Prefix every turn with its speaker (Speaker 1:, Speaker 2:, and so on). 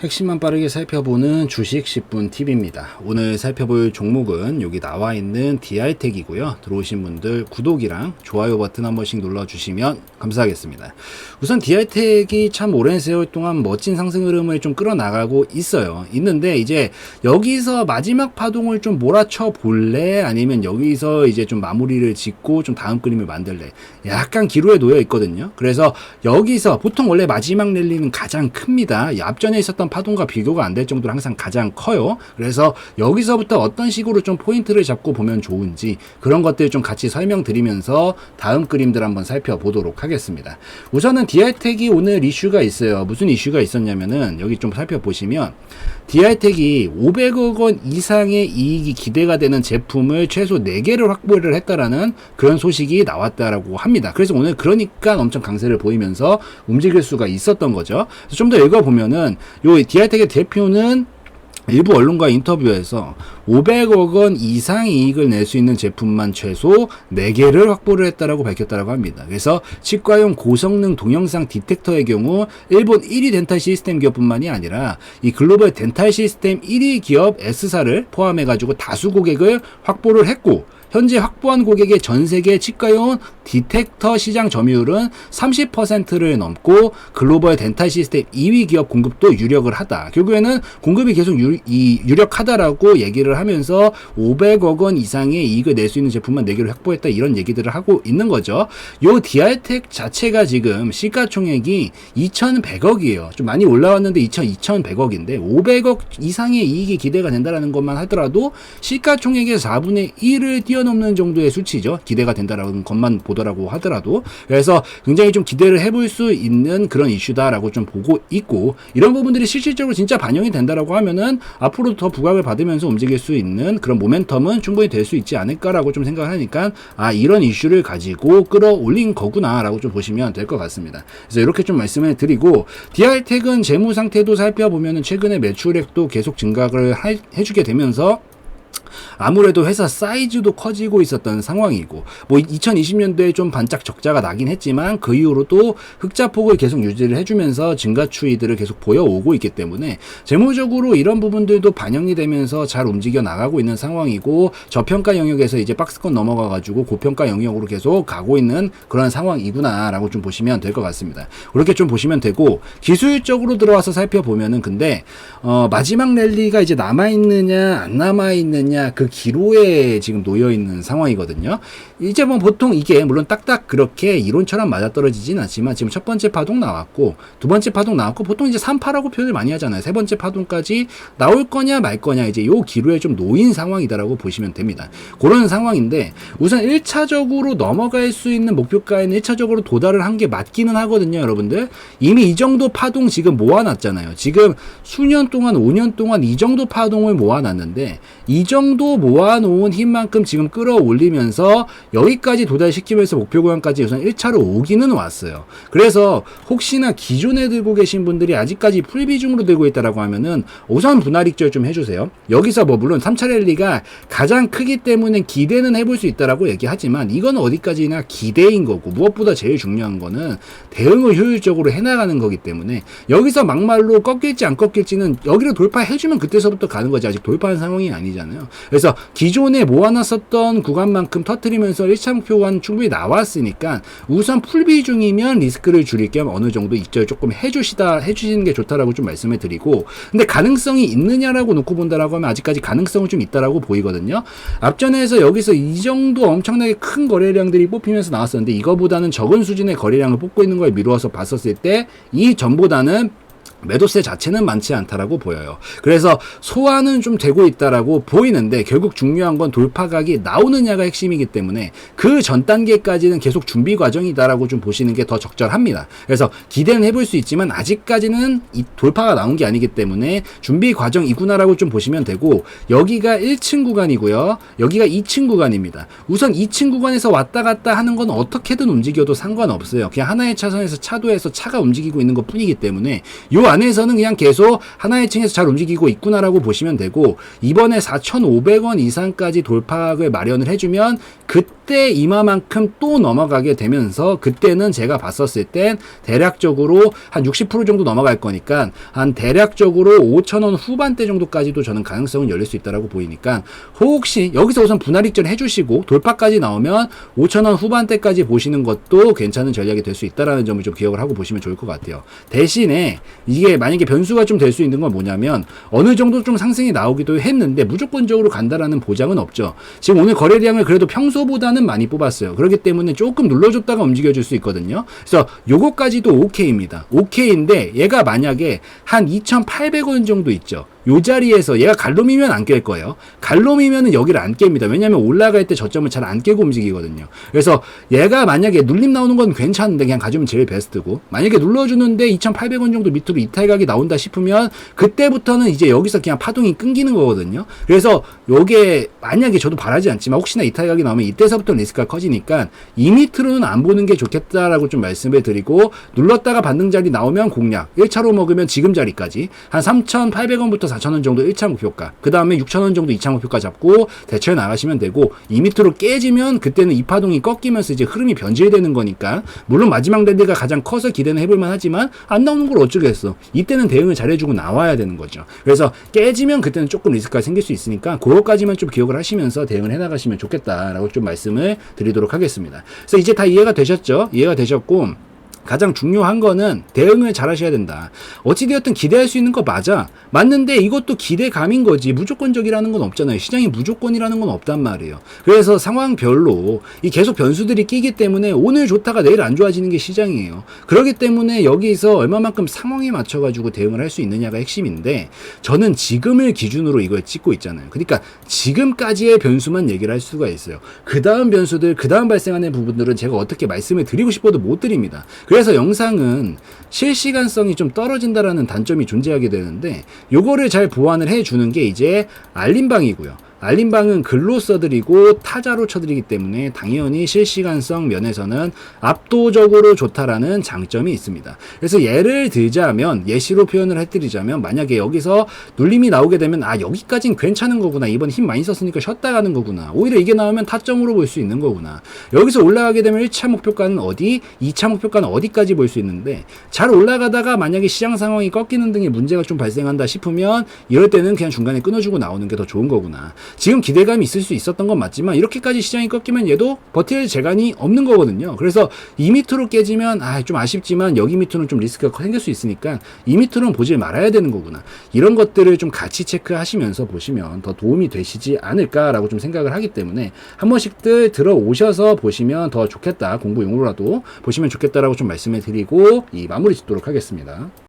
Speaker 1: 핵심만 빠르게 살펴보는 주식 10분 팁입니다. 오늘 살펴볼 종목은 여기 나와 있는 DR텍이고요. 들어오신 분들 구독이랑 좋아요 버튼 한 번씩 눌러주시면 감사하겠습니다. 우선 DR텍이 참 오랜 세월 동안 멋진 상승 흐름을 좀 끌어나가고 있어요. 있는데 이제 여기서 마지막 파동을 좀 몰아쳐 볼래? 아니면 여기서 이제 좀 마무리를 짓고 좀 다음 그림을 만들래? 약간 기로에 놓여 있거든요. 그래서 여기서 보통 원래 마지막 랠리는 가장 큽니다. 이 앞전에 있었던 파동과 비교가 안 될 정도로 항상 가장 커요. 그래서 여기서부터 어떤 식으로 좀 포인트를 잡고 보면 좋은지 그런 것들 좀 같이 설명드리면서 다음 그림들 한번 살펴보도록 하겠습니다. 우선은 DR텍이 오늘 이슈가 있어요. 무슨 이슈가 있었냐면은 여기 좀 살펴보시면 DR텍이 500억 원 이상의 이익이 기대가 되는 제품을 최소 4개를 확보를 했다라는 그런 소식이 나왔다라고 합니다. 그래서 오늘 그러니까 엄청 강세를 보이면서 움직일 수가 있었던 거죠. 좀 더 읽어보면은 요 DR텍의 대표는 일부 언론과 인터뷰에서 500억 원 이상 이익을 낼 수 있는 제품만 최소 4개를 확보를 했다라고 밝혔다라고 합니다. 그래서 치과용 고성능 동영상 디텍터의 경우 일본 1위 덴탈 시스템 기업뿐만이 아니라 이 글로벌 덴탈 시스템 1위 기업 S사를 포함해 가지고 다수 고객을 확보를 했고 현재 확보한 고객의 전 세계 치과용 디텍터 시장 점유율은 30%를 넘고 글로벌 덴탈 시스템 2위 기업 공급도 유력을 하다. 결국에는 공급이 계속 유, 이, 유력하다라고 얘기를 하면서 500억 원 이상의 이익을 낼 수 있는 제품만 4개를 확보했다 이런 얘기들을 하고 있는 거죠. 요 DR텍 자체가 지금 시가총액이 2,100억이에요. 좀 많이 올라왔는데 2,2,100억인데 500억 이상의 이익이 기대가 된다라는 것만 하더라도 시가총액의 4분의 1을 뛰어 넘는 정도의 수치죠. 기대가 된다라는 것만 보더라고 하더라도 그래서 굉장히 좀 기대를 해볼 수 있는 그런 이슈다라고 좀 보고 있고 이런 부분들이 실질적으로 진짜 반영이 된다라고 하면은 앞으로 더 부각을 받으면서 움직일 수 있는 그런 모멘텀은 충분히 될 수 있지 않을까라고 좀 생각을 하니까 아 이런 이슈를 가지고 끌어올린 거구나라고 좀 보시면 될 것 같습니다. 그래서 이렇게 좀 말씀을 드리고 DR텍은 재무 상태도 살펴보면은 최근에 매출액도 계속 증가를 하- 해주게 되면서 아무래도 회사 사이즈도 커지고 있었던 상황이고 뭐 2020년도에 좀 반짝 적자가 나긴 했지만 그 이후로도 흑자 폭을 계속 유지를 해주면서 증가 추이들을 계속 보여오고 있기 때문에 재무적으로 이런 부분들도 반영이 되면서 잘 움직여 나가고 있는 상황이고 저평가 영역에서 이제 박스권 넘어가 가지고 고평가 영역으로 계속 가고 있는 그런 상황이구나라고 좀 보시면 될 것 같습니다. 그렇게 좀 보시면 되고 기술적으로 들어와서 살펴보면은 근데 어 마지막 랠리가 이제 남아 있느냐 안 남아 있느냐 그 기로에 지금 놓여 있는 상황이거든요. 이제 뭐 보통 이게 물론 딱딱 그렇게 이론처럼 맞아떨어지진 않지만 지금 첫 번째 파동 나왔고 두 번째 파동 나왔고 보통 이제 3파라고 표현을 많이 하잖아요. 세 번째 파동까지 나올 거냐 말 거냐 이제 요 기로에 좀 놓인 상황이다라고 보시면 됩니다. 그런 상황인데 우선 1차적으로 넘어갈 수 있는 목표가에는 1차적으로 도달을 한 게 맞기는 하거든요, 여러분들. 이미 이 정도 파동 지금 모아놨잖아요. 지금 수년 동안, 5년 동안 이 정도 파동을 모아놨는데 이정 도 모아놓은 힘만큼 지금 끌어올리면서 여기까지 도달시키면서 목표 구간까지 우선 1차로 오기는 왔어요. 그래서 혹시나 기존에 들고 계신 분들이 아직까지 풀비중으로 들고 있다라고 하면은 우선 분할 익절 좀 해주세요. 여기서 뭐 물론 3차 랠리가 가장 크기 때문에 기대는 해볼 수 있다라고 얘기하지만 이건 어디까지나 기대인 거고 무엇보다 제일 중요한 거는 대응을 효율적으로 해나가는 거기 때문에 여기서 막말로 꺾일지 안 꺾일지는 여기로 돌파해주면 그때서부터 가는 거지 아직 돌파한 상황이 아니잖아요. 그래서 기존에 모아놨었던 구간만큼 터트리면서 1차 목표관 충분히 나왔으니까 우선 풀비 중이면 리스크를 줄일 겸 어느 정도 입절 조금 해주시다 해주시는 게 좋다라고 좀 말씀을 드리고 근데 가능성이 있느냐라고 놓고 본다라고 하면 아직까지 가능성은 좀 있다라고 보이거든요. 앞전에서 여기서 이 정도 엄청나게 큰 거래량들이 뽑히면서 나왔었는데 이거보다는 적은 수준의 거래량을 뽑고 있는 걸 미루어서 봤었을 때 이 전보다는 매도세 자체는 많지 않다라고 보여요. 그래서 소화는 좀 되고 있다라고 보이는데 결국 중요한 건 돌파각이 나오느냐가 핵심이기 때문에 그 전 단계까지는 계속 준비 과정이다라고 좀 보시는 게 더 적절합니다. 그래서 기대는 해볼 수 있지만 아직까지는 이 돌파가 나온 게 아니기 때문에 준비 과정이구나라고 좀 보시면 되고 여기가 1층 구간이고요. 여기가 2층 구간입니다. 우선 2층 구간에서 왔다 갔다 하는 건 어떻게든 움직여도 상관없어요. 그냥 하나의 차선에서 차도에서 차가 움직이고 있는 것 뿐이기 때문에 요 안에서는 그냥 계속 하나의 층에서 잘 움직이고 있구나라고 보시면 되고 이번에 4,500원 이상까지 돌파각을 마련을 해주면 그때 이마만큼 또 넘어가게 되면서 그때는 제가 봤었을 땐 대략적으로 한 60% 정도 넘어갈 거니까 한 대략적으로 5,000원 후반대 정도까지도 저는 가능성은 열릴 수 있다라고 보이니까 혹시 여기서 우선 분할 익절 해주시고 돌파까지 나오면 5,000원 후반대까지 보시는 것도 괜찮은 전략이 될 수 있다라는 점을 좀 기억을 하고 보시면 좋을 것 같아요. 대신에 이게 만약에 변수가 좀 될 수 있는 건 뭐냐면 어느 정도 좀 상승이 나오기도 했는데 무조건적으로 간다라는 보장은 없죠. 지금 오늘 거래량을 그래도 평소보다는 많이 뽑았어요. 그렇기 때문에 조금 눌러줬다가 움직여줄 수 있거든요. 그래서 요거까지도 오케이입니다. 오케이인데 얘가 만약에 한 2,800원 정도 있죠. 요 자리에서 얘가 갈롬이면 안 깰 거예요. 갈롬이면은 여기를 안 깹니다. 왜냐면 올라갈 때 저점을 잘 안 깨고 움직이거든요. 그래서 얘가 만약에 눌림 나오는 건 괜찮은데 그냥 가져오면 제일 베스트고 만약에 눌러주는데 2,800원 정도 밑으로 이탈각이 나온다 싶으면 그때부터는 이제 여기서 그냥 파동이 끊기는 거거든요. 그래서 요게 만약에 저도 바라지 않지만 혹시나 이탈각이 나오면 이때서부터 리스크가 커지니까 이 밑으로는 안 보는 게 좋겠다라고 좀 말씀을 드리고 눌렀다가 반등 자리 나오면 공략 1차로 먹으면 지금 자리까지 한 3,800원부터 4,000원 정도 1차 목표가 그 다음에 6,000원 정도 2차 목표가 잡고 대처해 나가시면 되고 이 밑으로 깨지면 그때는 이 파동이 꺾이면서 이제 흐름이 변질되는 거니까 물론 마지막 랜드가 가장 커서 기대는 해볼만 하지만 안 나오는 걸 어쩌겠어. 이때는 대응을 잘해주고 나와야 되는 거죠. 그래서 깨지면 그때는 조금 리스크가 생길 수 있으니까 그것까지만 좀 기억을 하시면서 대응을 해 나가시면 좋겠다라고 좀 말씀을 드리도록 하겠습니다. 그래서 이제 다 이해가 되셨죠? 이해가 되셨고 가장 중요한 거는 대응을 잘 하셔야 된다. 어찌되었든 기대할 수 있는 거 맞아. 맞는데 이것도 기대감인 거지. 무조건적이라는 건 없잖아요. 시장이 무조건이라는 건 없단 말이에요. 그래서 상황별로 이 계속 변수들이 끼기 때문에 오늘 좋다가 내일 안 좋아지는 게 시장이에요. 그렇기 때문에 여기서 얼마만큼 상황에 맞춰가지고 대응을 할 수 있느냐가 핵심인데 저는 지금을 기준으로 이걸 찍고 있잖아요. 그러니까 지금까지의 변수만 얘기를 할 수가 있어요. 그 다음 변수들, 그 다음 발생하는 부분들은 제가 어떻게 말씀을 드리고 싶어도 못 드립니다. 그래서 영상은 실시간성이 좀 떨어진다라는 단점이 존재하게 되는데 요거를 잘 보완을 해주는 게 이제 알림방이고요. 알림방은 글로 써드리고 타자로 쳐드리기 때문에 당연히 실시간성 면에서는 압도적으로 좋다라는 장점이 있습니다. 그래서 예를 들자면 예시로 표현을 해드리자면 만약에 여기서 눌림이 나오게 되면 아 여기까진 괜찮은 거구나. 이번 힘 많이 썼으니까 쉬었다 가는 거구나. 오히려 이게 나오면 타점으로 볼 수 있는 거구나. 여기서 올라가게 되면 1차 목표가는 어디 2차 목표가는 어디까지 볼 수 있는데 잘 올라가다가 만약에 시장 상황이 꺾이는 등의 문제가 좀 발생한다 싶으면 이럴 때는 그냥 중간에 끊어주고 나오는 게 더 좋은 거구나 지금 기대감이 있을 수 있었던 건 맞지만 이렇게까지 시장이 꺾이면 얘도 버틸 재간이 없는 거거든요. 그래서 이 밑으로 깨지면 아 좀 아쉽지만 여기 밑으로는 좀 리스크가 생길 수 있으니까 이 밑으로는 보질 말아야 되는 거구나. 이런 것들을 좀 같이 체크하시면서 보시면 더 도움이 되시지 않을까라고 좀 생각을 하기 때문에 한 번씩들 들어오셔서 보시면 더 좋겠다. 공부용으로라도 보시면 좋겠다라고 좀 말씀을 드리고 이 마무리 짓도록 하겠습니다.